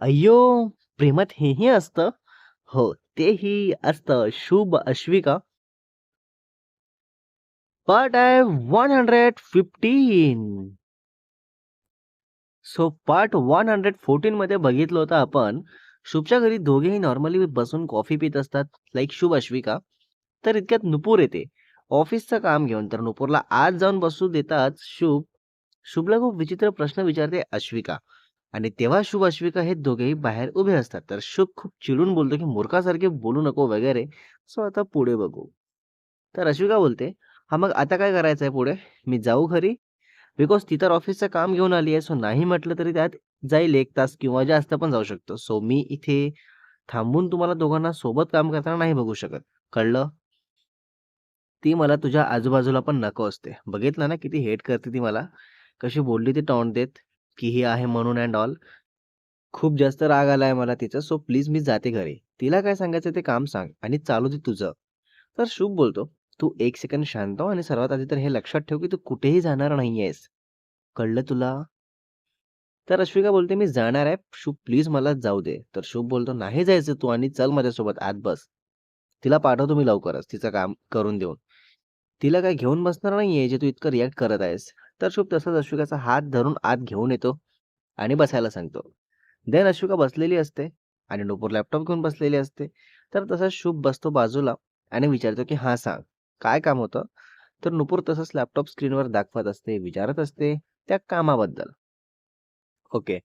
अय्यो! प्रेमात हेही असतं? हो, तेही असतं. शुभ अश्विका. पार्ट आहे 115. सो पार्ट 114 मध्ये बघितलं होतं आपण, शुभच्या घरी दोघेही नॉर्मली बसून कॉफी पित असतात, लाईक शुभ, अश्विका. तर इतक्यात नुपूर येते, ऑफिसचं काम घेऊन. तर नुपूरला आज जाऊन बसू देतात शुभ, शुभला खूप विचित्र प्रश्न विचारते अश्विका आणि तेव्हा शुभ, अश्विका हे दोघेही बाहेर उभे असतात. तर शुभ खूप चिडून बोलतो, की मूर्खासारखे बोलू नको वगैरे. सो आता पुढे बघू. तर अश्विका बोलते, हा मग आता काय करायचंय पुढे? मी जाऊ घरी? बिकॉज ती तर ऑफिसचं काम घेऊन आली आहे. सो नाही म्हटलं तरी त्यात जाईल एक तास किंवा जास्त पण जाऊ शकतो. सो मी इथे थांबून तुम्हाला दोघांना सोबत काम करताना नाही बघू शकत. कळलं?" ती मला तुझ्या आजूबाजूला पण नको असते. बघितलं ना किती हेट करते ती मला. कशी बोलली ती टॉन्ट देत, की ही आहे म्हणून अँड ऑल. खूप जास्त राग आलाय मला तिचा. सो प्लीज मी जाते घरी. तिला काय सांगायचं ते काम सांग आणि चालू दे तुझं. तर शुभ बोलतो, "तू एक सेकंड शांत हो आणि सर्वात आधी तर हे लक्षात ठेव, की तू कुठेही जाणार नाहीयेस. कळलं तुला?" तर अश्विका बोलते, "मी जाणार आहे. शुभ प्लीज मला जाऊ दे." तर शुभ बोलतो, "नाही जायचं तू आणि चल माझ्यासोबत आत बस. तिला पाठवतो मी लवकरच तिचं काम करून देऊन. तिला काय घेऊन बसणार नाहीये जे तू इतकं रिॲक्ट करत आहेस." तर शुभ तसाच अशोकाचा हात धरून आत घेऊन येतो आणि बसायला सांगतो. देन अशोका बसलेली असते आणि नुपूर लॅपटॉप घेऊन बसलेली असते. तर तसाच शुभ बसतो बाजूला आणि विचारतो, की हा सांग. काय काम होतं?" तर नुपूर तसंच लॅपटॉप स्क्रीनवर दाखवत असते, विचारत असते त्या कामाबद्दल. ओके.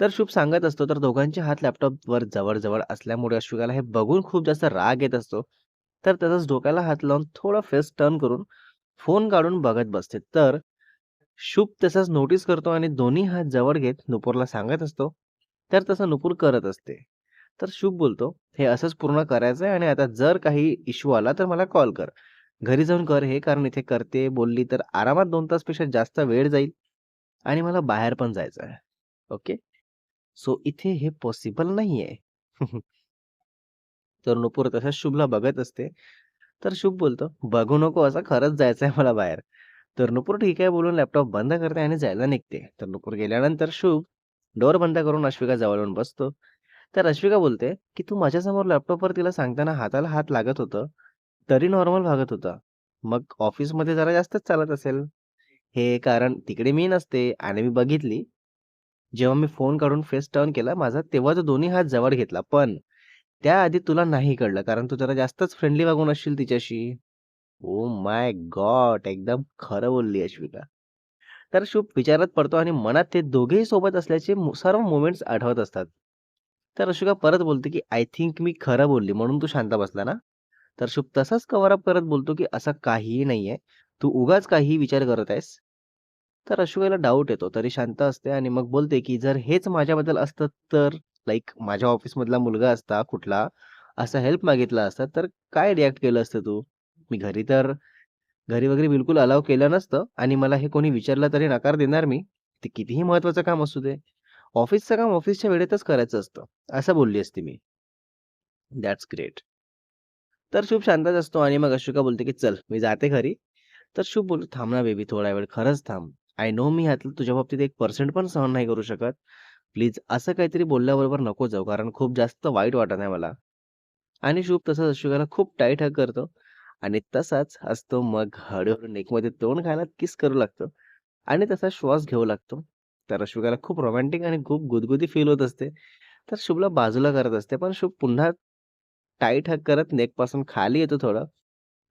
तर शुभ सांगत असतो, तर दोघांचे हात लॅपटॉपवर जवळ-जवळ असल्यामुळे अशोकाला हे बघून खूप जास्त राग येत असतो. तर तसंच डोक्याला हात लावून थोडा फेस टर्न करून फोन काढून बघत बसते. तर शुभ तसाच नोटीस करतो आणि दोन्ही हात जवळ घेत नुपूरला सांगत असतो. तर तसं नुपूर करत असते. तर शुभ बोलतो, "हे असंच पूर्ण करायचंय आणि आता जर काही इश्यू आला तर मला कॉल कर. घरी जाऊन कर हे, कारण इथे करते बोलली तर आरामात दोन तासपेक्षा जास्त वेळ जाईल आणि मला बाहेर पण जायचं आहे." ओके. सो इथे हे पॉसिबल नाही आहे तर नुपूर तसंच शुभला बघत असते. तर शुभ बोलतो, "बघू नको असं खरंच जायचंय मला बाहेर." तर नुपूर ठीक आहे बोलून लॅपटॉप बंद करते आणि जायला निघते. तर नुपूर गेल्यानंतर शुभ डोअर बंद करून अश्विका जवळ येऊन बसतो. तर अश्विका बोलते, की "तू माझ्यासमोर लॅपटॉपवर तिला सांगताना हाताला हात लागत होतं, तरी नॉर्मल भागत होता. मग ऑफिसमध्ये जरा जास्तच चालत असेल हे, कारण तिकडे मी नसते आणि मी बघितली. जेव्हा मी फोन काढून फेस टर्न केला माझा, तेव्हा तो दोन्ही हात जवळ घेतला. पण त्याआधी तुला नाही कळलं, कारण तू जरा जास्तच फ्रेंडली वागून असशील तिच्याशी." Oh my God! एकदम खरं बोलली अश्विका. तर शुभ विचारात पडतो आणि मनात ते दोघेही सोबत असल्याचे मो सर्व मोमेंट्स आठवत असतात. तर अश्विका परत बोलते, की "आय थिंक मी खरं बोलली म्हणून तू शांत बसला ना?" तर शुभ तसाच कव्हर अप करत बोलतो, की "असं काहीही नाहीये. तू उगाच काहीही विचार करत आहेस." तर अश्विकाला डाऊट येतो, तरी शांत असते आणि मग बोलते, की "जर हेच माझ्याबद्दल असतं तर लाइक माझ्या ऑफिसमधला मुलगा असता कुठला, असा हेल्प मागितला असता, तर काय रिएक्ट केलं असतं तू? मी घरी तर घरी वगैरे बिलकुल अलाव केलं नसतं आणि मला हे कोणी विचारलं तरी नकार देणार मी. ते कितीही महत्त्वाचं काम असू दे. ऑफिसचं काम ऑफिसच्या वेळेतच करायचं असतं." असं बोलली असती मी. That's great. तर शुभ शांतच असतो आणि मग अशोका बोलते, की "चल मी जाते घरी." तर शुभ बोलतो, "थांब ना बेबी थोडा वेळ, खरंच थांब. आय नो मी ह्यातलं तुझ्या बाबतीत एक पर्सेंट पण सहन नाही करू शकत. प्लीज असं काहीतरी बोलल्याबरोबर नको जाऊ, कारण खूप जास्त वाईट वाटत आहे मला." आणि शुभ तसंच अशोकाला खूप टाईट हग करतो आणि तसाच असतो मग हळूहळू नेकमध्ये तोंड घालत किस करू लागतो आणि तसा श्वास घेऊ लागतो. तर अश्विकाला खूप रोमॅन्टिक आणि खूप गुदगुदी फील होत असते. तर शुभला बाजूला करत असते. पण शुभ पुन्हा टाईट हक करत नेकपासून खाली येतो थोडं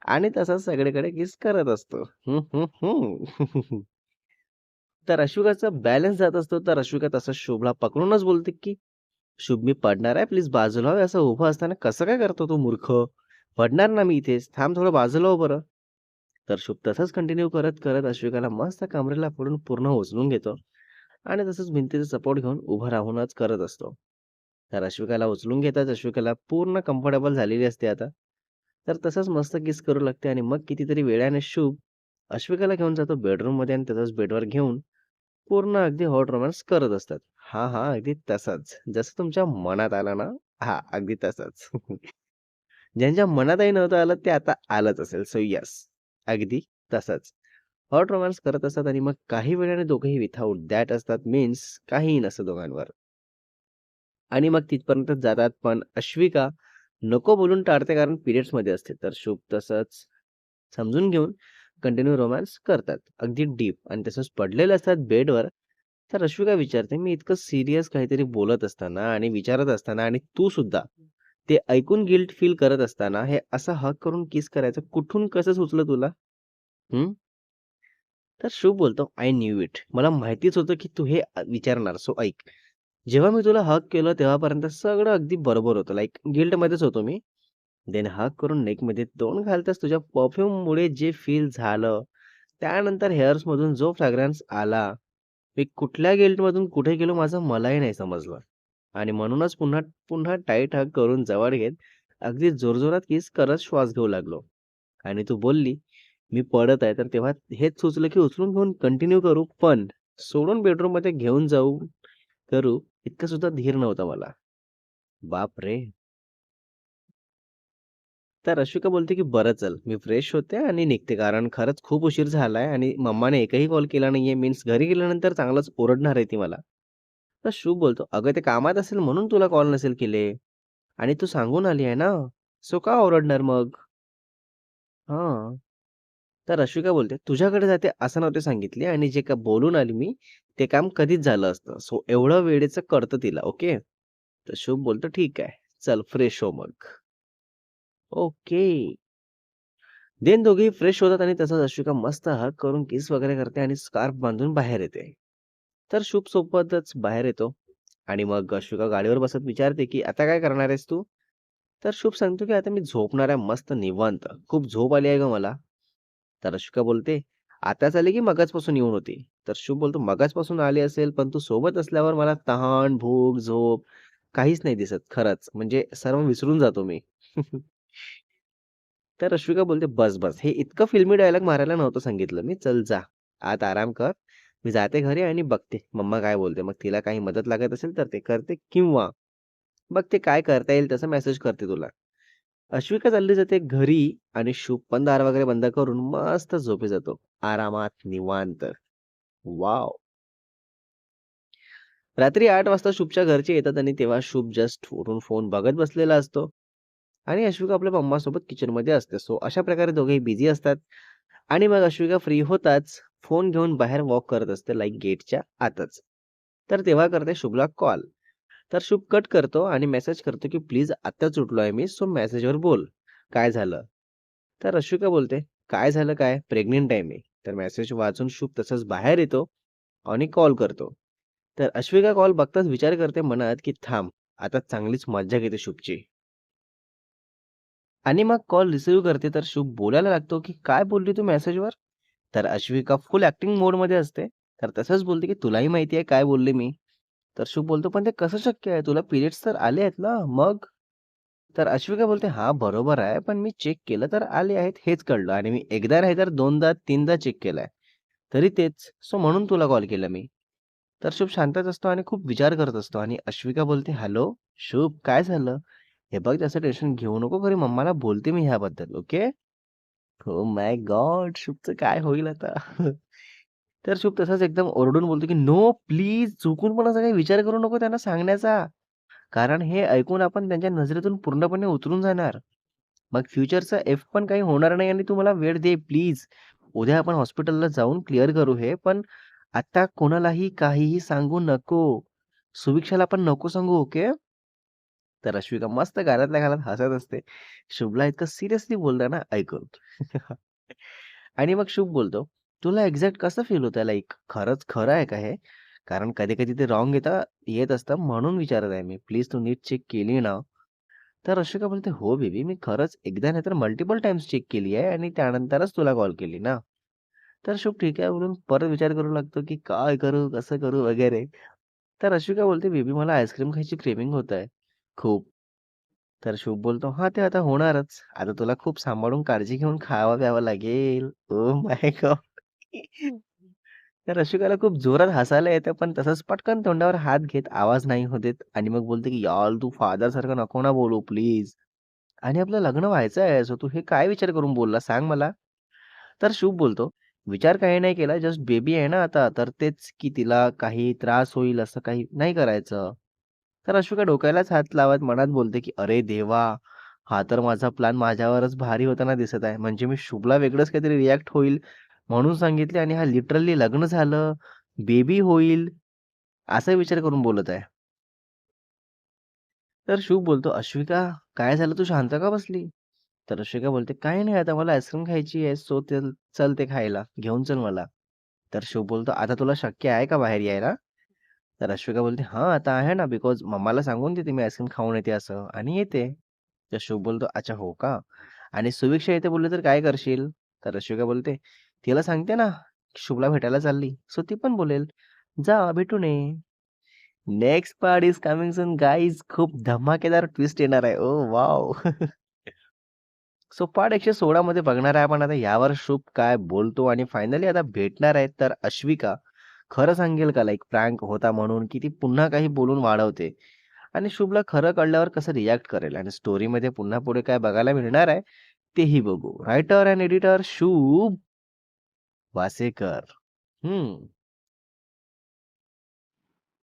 आणि तसाच सगळीकडे किस करत असतो. तर अश्विकाचा बॅलन्स जात असतो. तर अश्विका तसा शुभला पकडूनच बोलते, की "शुभ मी पडणार आहे. प्लीज बाजूला हो." असं उभं असताना कसं काय करतो तो मूर्ख? पडणार ना मी इथेच. थांब थोडं बाजूला हो बरं. तर शुभ तसंच कंटिन्यू करत, करत अश्विकाला मस्त कमरेला पडून पूर्ण उचलून घेतो आणि तसंच भिंतीचा सपोर्ट घेऊन उभं राहूनच करत असतो. तर अश्विकाला उचलून घेताच अश्विकाला पूर्ण कम्फर्टेबल झालेली असते आता. तर तसंच मस्त किस करू लागते आणि मग कितीतरी वेळाने शुभ अश्विकाला घेऊन जातो बेडरूममध्ये आणि तसंच बेडवर घेऊन पूर्ण अगदी हॉट रोमॅन्स करत असतात. हां, हां. अगदी तसंच. जसं तुमच्या मनात आलं ना हां, अगदी तसंच. ज्यांच्या मनातही नव्हतं आलं ते आता आलंच असेल. सो यस अगदी तसंच. हॉट रोमॅन्स करत असतात आणि मग काही वेळाने दोघंही विथआऊट दॅट असतात. मीन्स काहीही नसतं दोघांवर. आणि मग तिथपर्यंत जातात. पण अश्विका नको बोलून टाळते कारण पिरियड्समध्ये असते. तर शुभ तसंच समजून घेऊन कंटिन्यू रोमॅन्स करतात. अगदी डीप आणि तसंच पडलेले असतात बेडवर. तर अश्विका विचारते, "मी इतकं सिरियस काहीतरी बोलत असताना आणि विचारत असताना आणि तू सुद्धा ते ऐकून गिल्ट फील करत असताना हे असं हक करून किस करायचं कुठून कसं सुचलं तुला?" हम्म तर शुभ बोलतो, "आय न्यू इट." मला माहितीच होतं की तू हे विचारणार. सो ऐक. जेव्हा मी तुला हक केलं तेव्हापर्यंत सगळं अगदी बरोबर होतं. लाइक गिल्टमध्येच होतो मी. देन हक करून नेकमध्ये दोन घालताच तुझ्या परफ्यूममुळे जे फील झालं, त्यानंतर हेअर्समधून जो फ्रॅग्रन्स आला, मी कुठल्या गिल्टमधून कुठे गेलो माझं मलाही नाही समजलं. आणि म्हणूनच पुन्हा पुन्हा टाईट हग करून जवळ घेत अगदी जोरजोरात किस करत श्वास घेऊ लागलो. आणि तू बोलली, "मी पडत आहे." तर तेव्हा हेच सुचलं की उचलून घेऊन कंटिन्यू करू, पण सोडून बेडरूममध्ये घेऊन जाऊ करू इतकं सुद्धा धीर नव्हता मला. बापरे! तर अश्विका बोलते, की "बरं चल, मी फ्रेश होते आणि निघते कारण खरंच खूप उशीर झालाय आणि मम्माने एकही कॉल केला नाहीये. मीन्स घरी गेल्यानंतर चांगलंच ओरडणार आहे ती मला." तर शुभ बोलतो, "अगं ते कामात असेल म्हणून तुला कॉल नसेल केले आणि तू सांगून आली आहे ना, सो का ओरडणार मग?" हां. तर अश्विका बोलते, "तुझ्याकडे जाते असं नव्हते सांगितले आणि जे का बोलून आली मी, ते काम कधीच झालं असतं. सो एवढं वेळेचं कळतं तिला, ओके?" तर शुभ बोलतो, "ठीक आहे. चल फ्रेश हो मग." ओके. देन दोघी फ्रेश होतात आणि तसंच अश्विका मस्त हक करून किस वगैरे करते आणि स्कार्फ बांधून बाहेर येते. तर शुभ सोबतच बाहेर येतो आणि मग अश्विका गाडीवर बसत विचारते, की "आता काय करणार आहेस तू?" तर शुभ सांगतो, की "आता मी झोपणार आहे मस्त निवांत. खूप झोप आली आहे ग मला." तर अश्विका बोलते, "आताच आली की मगाचपासून येऊन होती?" तर शुभ बोलतो, "मगाचपासून आली असेल, पण तू सोबत असल्यावर मला तहान, भूक, झोप काहीच नाही दिसत खरंच. म्हणजे सर्व विसरून जातो मी." तर अश्विका बोलते, "बस, बस. हे इतकं फिल्मी डायलॉग मारायला नव्हतं सांगितलं मी. चल जा. आत आराम कर. मी जाते घरी आणि बघते मम्मा काय बोलते. मग तिला काही मदत लागत असेल तर ते करते किंवा बघते काय करता येईल तसं मेसेज करते तुला." अश्विका चालली जाते घरी आणि शुभ पण दार वगैरे बंद करून मस्त झोपे जातो. आरामात, निवांत. वाव रात्री आठ वाजता शुभच्या घरचे येतात आणि तेव्हा शुभ जस्ट उठून फोन बघत बसलेला असतो आणि अश्विका आपल्या मम्मासोबत किचनमध्ये असते. सो अशा प्रकारे दोघेही बिझी असतात आणि मग अश्विका फ्री होताच फोन घेऊन बाहेर वॉक करत असते लाईक गेटच्या आतच. तर तेव्हा करते शुभला कॉल. तर शुभ कट करतो आणि मेसेज करतो, की "प्लीज आत्ताच उठलोय मी, सो मेसेजवर बोल. काय झालं?" तर अश्विका बोलते, "काय झालं काय? प्रेग्नंट आहे मी." तर मेसेज वाचून शुभ तसंच बाहेर येतो आणि कॉल करतो. तर अश्विका कॉल बघताच विचार करते मनात, की थांब, आता चांगलीच मज्जा घेते शुभची. आणि मग कॉल रिसिव्ह करते तर शुभ बोलायला लागतो, की "काय बोलली तू मेसेजवर?" तर अश्विका फुल ॲक्टिंग मोडमध्ये असते. तर तसंच बोलते, की "तुलाही माहिती आहे काय बोलले मी." तर शुभ बोलतो, "पण ते कसं शक्य आहे? तुला पिरियड्स तर आले आहेत ना, मग?" तर अश्विका बोलते, हा बरोबर आहे. पण मी चेक केलं तर आले आहेत हेच कळलं आणि मी एकदा नाही तर दोनदा, तीनदा चेक केलाय. तरी तेच. सो म्हणून तुला कॉल केला मी." तर शुभ शांतच असतो आणि खूप विचार करत असतो आणि अश्विका बोलते, "हॅलो, शुभ काय झालं? हे बघ जास्त टेन्शन घेऊ नको. खरी मम्माला बोलते मी ह्याबद्दल, ओके?" हो माय गॉड! शुभचं काय होईल आता? तर शुभ तसाच एकदम ओरडून बोलतो, की "नो, प्लीज चुकून पण असा काही विचार करू नको त्यांना सांगण्याचा. कारण हे ऐकून आपण त्यांच्या नजरेतून पूर्णपणे उतरून जाणार. मग फ्युचरचा एफ पण काही होणार नाही आणि तू मला वेळ दे प्लीज. उद्या आपण हॉस्पिटलला जाऊन क्लिअर करू हे, पण आता कोणालाही काहीही सांगू नको. सुविक्षाला पण नको सांगू, ओके?" तर अश्विका मस्त गाण्यातल्या घालत हसत असते. शुभला इतकं सिरियसली बोलताना ऐकून. आणि मग शुभ बोलतो, "तुला एक्झॅक्ट कसं फील होतं लाईक खरंच खरं आहे का हे? कारण कधी-कधी ते रॉंग येतं येत असतं म्हणून विचारत आहे मी. प्लीज तू नीट चेक केली ना?" तर अश्विका बोलते, "हो बेबी, मी खरंच एकदा नाही तर मल्टिपल टाईम्स चेक केली आहे आणि त्यानंतरच तुला कॉल केली ना." तर शुभ ठीक आहे बोलून परत विचार करू लागतो, की काय करू, कसं करू वगैरे. तर अश्विका बोलते, "बेबी मला आईस्क्रीम खायची क्रेव्हिंग होत आहे खूप." तर शुभ बोलतो, "हां, ते आता होणारच. आता तुला खूप सांभाळून काळजी घेऊन खावा-प्यावं लागेल." Oh my God! तर अश्विकाला खूप जोरात हसायला येतं, पण तसंच पटकन तोंडावर हात घेत आवाज नाही होत देत आणि मग बोलते, की "यार, तू फादरसारखं नको ना बोलू प्लीज. आणि आपलं लग्न व्हायचं आहे, सो तू हे काय विचार करून बोलला सांग मला?" तर शुभ बोलतो, "विचार काही नाही केला, जस्ट बेबी आहे ना आता, तर तेच की तिला काही त्रास होईल असं काही नाही करायचं." तर अश्विका डोक्यालाच हात लावत मनात बोलते, की "अरे देवा! हा तर माझा प्लॅन माझ्यावरच भारी होताना दिसत आहे. म्हणजे मी शुभला वेगळंच काहीतरी रिॲक्ट होईल म्हणून सांगितले आणि हा लिटरली लग्न झालं, बेबी होईल." असा विचार करून बोलत आहे. तर शुभ बोलतो, "अश्विका काय झालं तू शांत का बसली?" तर अश्विका बोलते, "काही नाही आता मला आईस्क्रीम खायची आहे सो ते चल ते खायला. घेऊन चल मला." तर शुभ बोलतो, "आता तुला शक्य आहे का बाहेर यायला?" तर अश्विका बोलते, "हां, आता आहे ना बिकॉज मम्माला सांगून देते मी आईस्क्रीम खाऊन येते असं आणि येते." तर शुभ बोलतो, "अच्छा हो का? आणि सुविक्षा येते बोलली तर काय करशील?" तर अश्विका बोलते, "तिला सांगते ना, शुभला भेटायला चालली. सो ती पण बोलेल, जा भेटू नये next part is coming soon guys. खूप धमाकेदार ट्विस्ट येणार आहे. ओ वाव सो पार्ट 116 मध्ये बघणार आहे आपण आता यावर शुभ काय बोलतो आणि फायनली आता भेटणार आहेत. तर अश्विका खरं सांगेल का? लाईक प्रँक होता म्हणून, की ती पुन्हा काही बोलून वाढवते. आणि शुभला खरं कळल्यावर कसं रिॲक्ट करेल? आणि स्टोरीमध्ये पुन्हा पुढे काय बघायला मिळणार आहे, तेही बघू. रायटर अँड एडिटर शुभ वासेकर. हम्म.